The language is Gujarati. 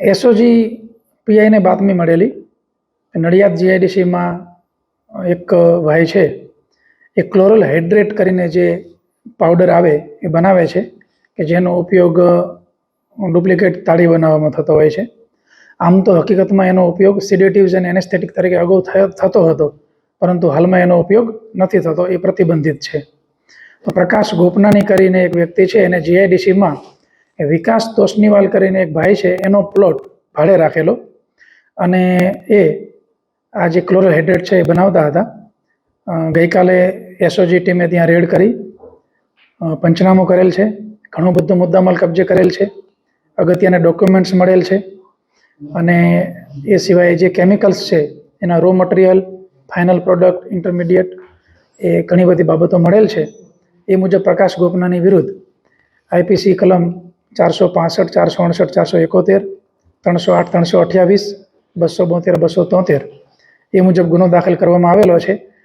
એસઓજી પીઆઈને બાતમી મળેલી. નડિયાદ જીઆઈડીસીમાં એક ભાઈ છે, એ ક્લોરલ હાઇડ્રેટ કરીને જે પાવડર આવે એ બનાવે છે, કે જેનો ઉપયોગ ડુપ્લિકેટ તાળી બનાવવામાં થતો હોય છે. આમ તો હકીકતમાં એનો ઉપયોગ સિડેટિવ્સ અને એનેસ્થેટિક તરીકે અગાઉ થતો હતો, પરંતુ હાલમાં એનો ઉપયોગ નથી થતો, એ પ્રતિબંધિત છે. તો પ્રકાશ ગોપનાની કરીને એક વ્યક્તિ છે, એને જીઆઈડીસીમાં વિકાસ તોષનીવાલ કરીને એક ભાઈ છે, એનો પ્લોટ ભાડે રાખેલો. અને એ આ જે ક્લોરોહાઇડ્રેટ છે એ બનાવતા હતા. ગઈકાલે એસઓજી ટીમે ત્યાં રેડ કરી. પંચનામું કરેલ છે. ઘણું બધું મુદ્દામાલ કબજે કરેલ છે. અગત્યના ડોક્યુમેન્ટ્સ મળેલ છે. અને એ સિવાય જે કેમિકલ્સ છે, એના raw material final product intermediate એ ઘણી બધી બાબતો મળેલ છે. એ મુજબ પ્રકાશ ગોપનાની વિરુદ્ધ આઈપીસી કલમ ચારસો પાસઠ, ચારસો અડસઠ, ચારસો એકોતેર, ત્રણસો આઠ, ત્રણસો અઠ્યાવીસ, બસો બોતેર, બસો તોતેર. એ મુજબ ગુનો દાખલ કરવામાં આવેલો છે.